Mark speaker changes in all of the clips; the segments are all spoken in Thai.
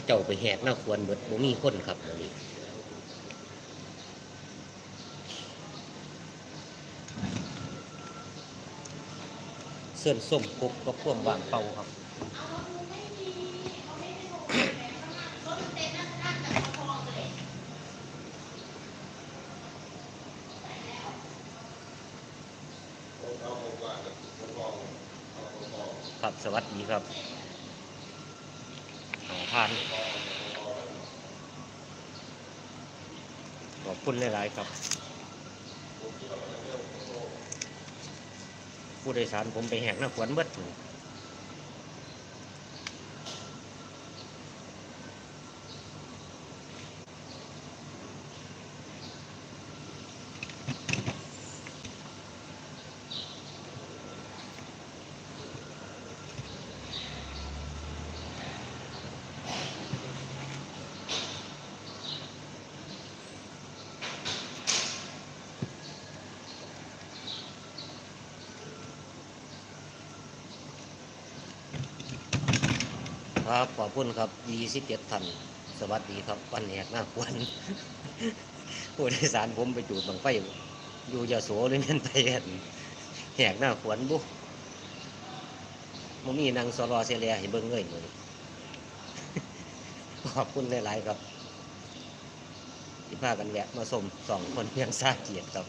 Speaker 1: เขาเจ้าไปแหกหน้าควรเบิดบ่มีคนครับมื้อนี้เส้นส้มกบกับพ่วงวางเป่าครับครับ สวัสดีครับ ทาน ขอบคุณหลาย ๆ ครับ ผู้โดยสารผมไปแหกหน้าขวนเบิด ครับขอบคุณครับ27ท่านสวัสดีครับวันแหกหน้าขวนผู้โดยสารผมไปจูดบังไฟ อยู่ยาโสเลยแม่นไปเฮ็ดแหกหน้าขวนบุมมีนางสรอเซเลียให้เบิ่งเลยมื้อนขอบคุณหลาย ๆ ครับที่พากันแวะมาชมสองคนเพียงซาเกียรติครับ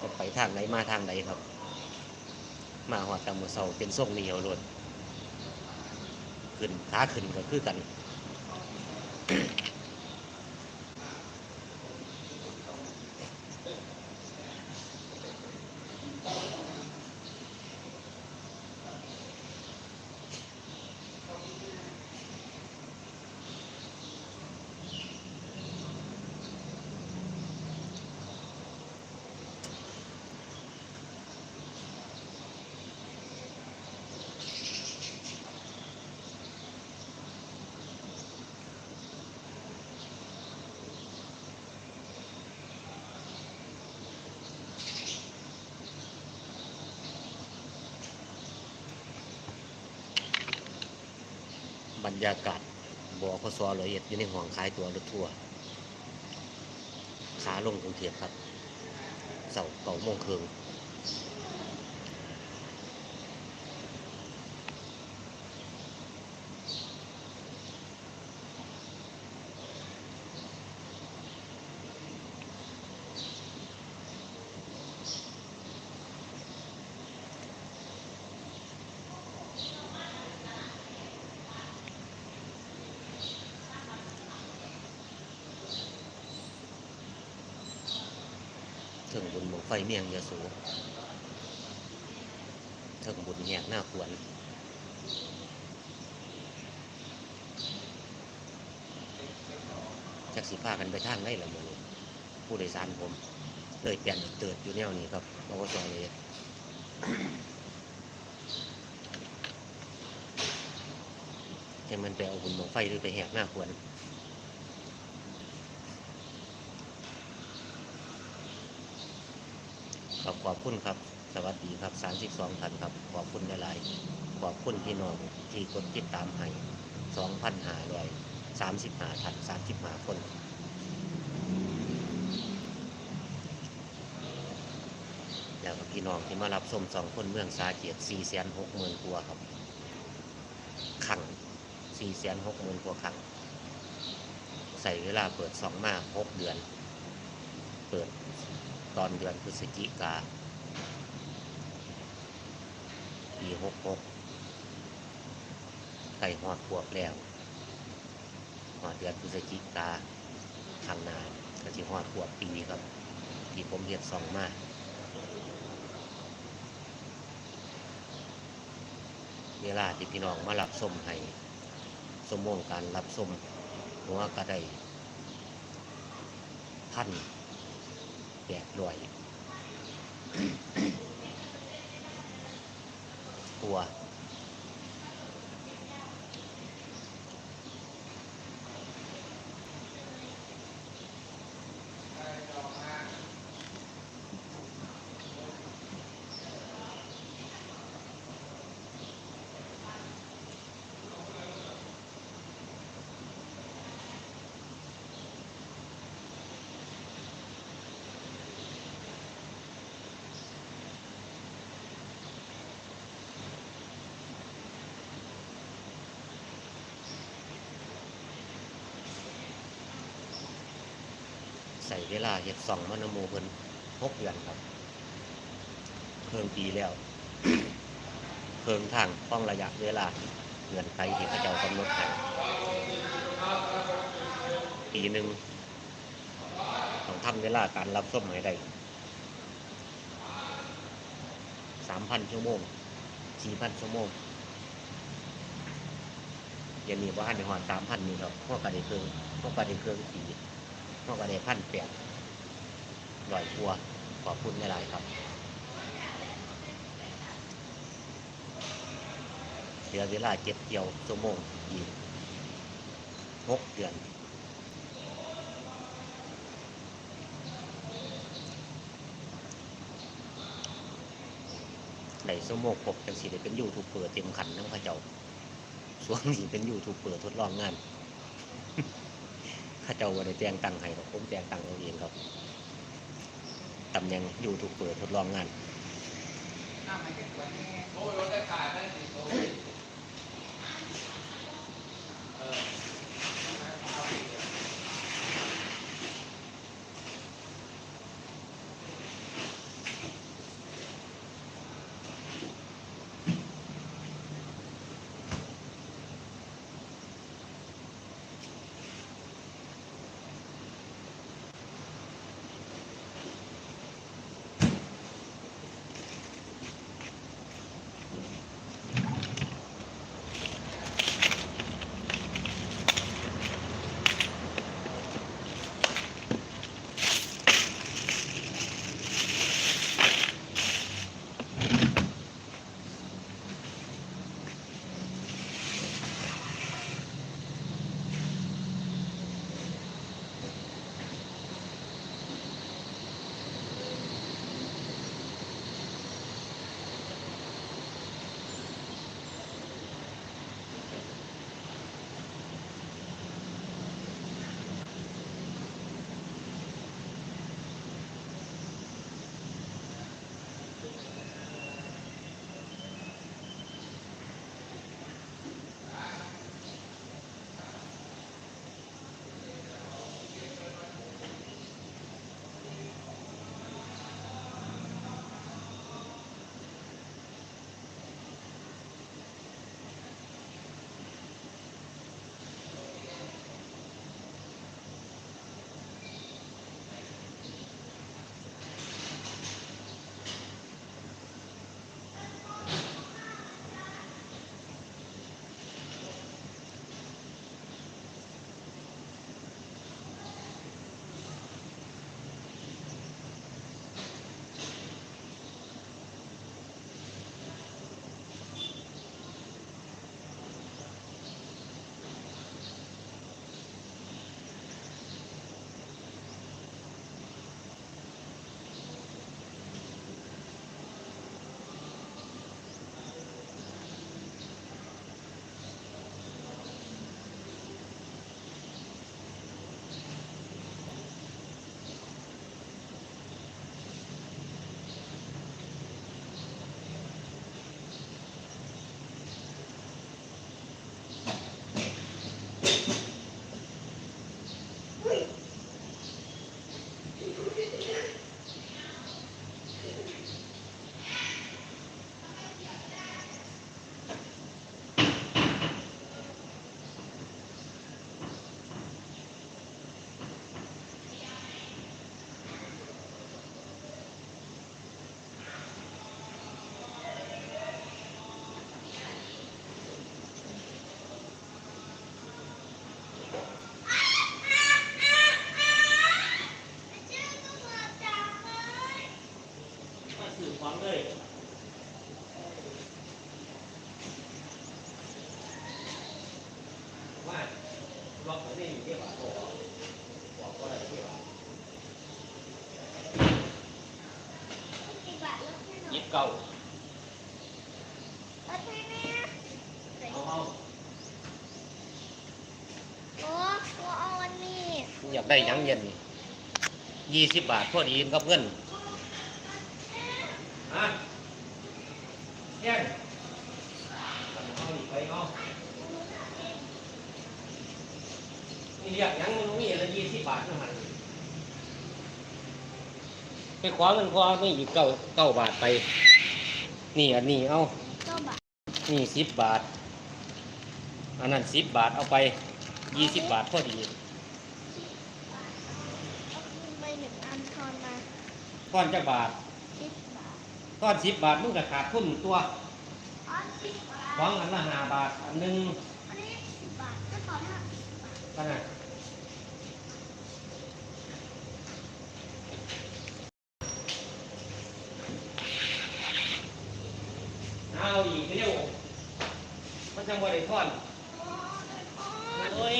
Speaker 1: จะไปทางไหนมาทางไหนครับ มาหอดตามมือเสาเป็นส่งเหนียวล้วนขึ้นขาขึ้นก็คือกัน รรยากาศบอคสร้อยเอ็ดอยู่ในห่วงขายตัวรถทัวร์ขาลงกรุงเทพครับเสาเก่าโมงครึ่ งถึงบุญหมองไฟเมียงยาสูถึงบุญแยกหน้าควรจักสิพากันไปทางได้ละหมือนี้ผู้โดยสารผม เลยเปลี่ยนเติดอยู่แนวนี้ครับบกสเลยจะมันไปเอาบุญหมงไฟหรือไปแหกหน้าควร ขอบขอบคุณครับ สวัสดีครับ 32ท่านครับ ขอบคุณหลายๆขอบคุณพี่น้องที่กดติดตามให้2,535ท่าน35 คนแล้วก็พี่น้องที่มารับชมสองคนเมืองสาเกียรติ4 6 0 0 0 0กว่าครับขัง4 6 0 0 0 0กว่าขังใส่เวลาเปิดสองมา6เดือน เปิด ตอนเดือนพฤศจิกาปีหกหกไก่หอดขวบแล้วหอดเดือนพฤศจิกาทางนานก็จะหอดขวบปีครับ ที่ผมเรียนสองมากเวลาที่พี่น้องมารับส้มให้สมมงการรับส้มหัวก็ได้พัน แจกด้วย ตัว ใส่เวลาเฮ็ดสองมันโมเพิ่นหกเดือนครับเพิ่งปีแล้วเพิ่งทางต้องระยะเวลาเงื่อนไขที่เขาเจ้ากำหนดให้ปีหนึ่งต้องทำเวลาการรับส้มให้ได้สามพันชั่วโมงสี่พันชั่วโมงเดี๋ยวนี้ว่าในหอนสามพันนี่ครับพวกกระเดเครื่องพวกกระเดเครื่องปี พวกกระเดพันแปดลอยกลัวขอบคุณหลายๆครับเหลือเวลาเจ็ดเกี่ยวชั่วโมงอีกหกเดือนในชั่วโมงครบจังสิได้เป็นยูทูบเปิดเต็มขันน้ำเข้าเจ้า สวนนี้เป็นยูทูบเปิดทดลองงานเข้าเจ้าว่าได้แจ้งตังค์ให้ครับผมแจ้งตังค์เอาเองครับตำแหน่งยูทูบเปิดทดลองงาน ยิบเก่าเอาเอาอยากได้หยังเย็นยี่สิบบาทพอดีกับเงินฮะแย่งเอาอีกไปเอานี่เรียกหยังมันมีละยี่สิบบาทเท่านั้น ไป ขวาเงินพอไม่อีกเก้าเก้าบาทไป นี่อันนี้เอา
Speaker 2: ก็บาท
Speaker 1: นี่สิบบาท อันนั้นสิบบาทเอาไปยี่สิบบาทพอดี
Speaker 2: เอาคืนไปหนึ่งอันทอนมา
Speaker 1: ก้อนจะบาท
Speaker 2: สิบบาท
Speaker 1: ก้อนสิบบาทมึงก็ขาดทุนตัว
Speaker 2: อ๋อสิบบาท
Speaker 1: สองอันละห้าบาทอันหนึ่ง
Speaker 2: อันนี้สิบบาทก็ทอนห้าสิบบาท
Speaker 1: ขนาดาอีกเร็วมันจังบริทอน
Speaker 2: อ๋ออ๋อ
Speaker 1: โอ้ย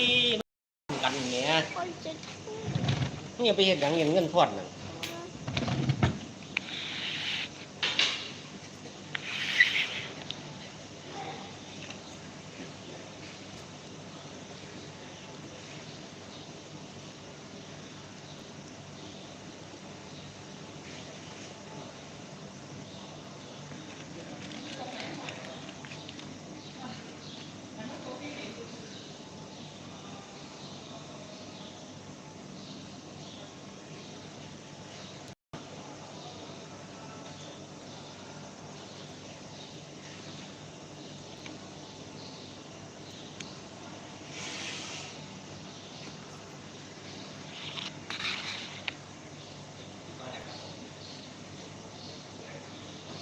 Speaker 1: มันกันเนี้ย
Speaker 2: คนจะพูด
Speaker 1: นี่ไปเห็นอย่างเงินเงินทอนนั่น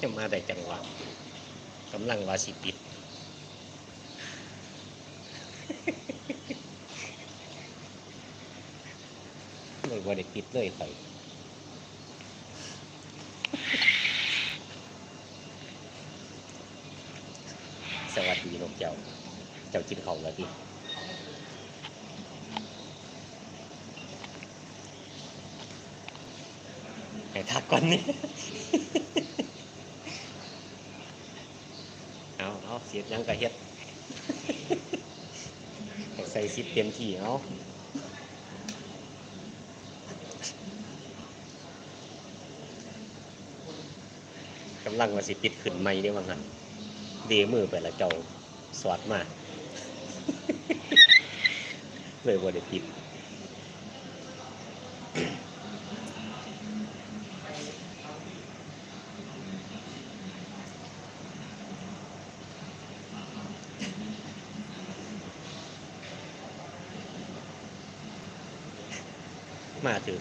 Speaker 1: จะมาได้จังหวะกำลังวาสิปิดเลยว่าได้ปิดเลยไปสวัสดีนกเจ้า เจ้ากินข้าแล้วพี่ให้ทักก่อนนี่ เอาเอาเสียยังกะเฮ็ดให้ใส่ซิปเต็มที่เอากำลังว่าสิปิดขึ้นไม่ได้ว่างั้นเดมือไปละเจ้าสอดมาเลยว่าได้ปิด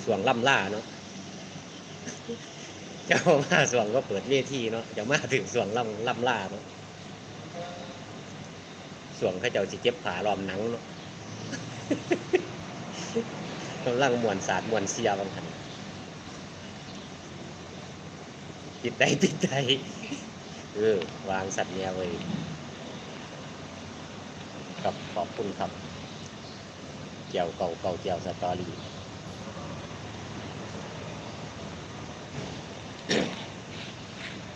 Speaker 1: ส่วงล่ำล่าเนาะเจ้ามาส่วงก็เปิดเวทีเนาะเจะมาถึงส่วงล่ำล่ำล่าเนาะส่วงเขาเจ้าสิเจ็บผาลอมหนังเนาะกำลังมวนศาสตร์มวนเสียบางทันปิดได้ปิดได้เออวางสัตว์เนี้ยไว้ครับขอบคุณครับเกี่ยวเก่าเก่าเกี่ยวสตอรี่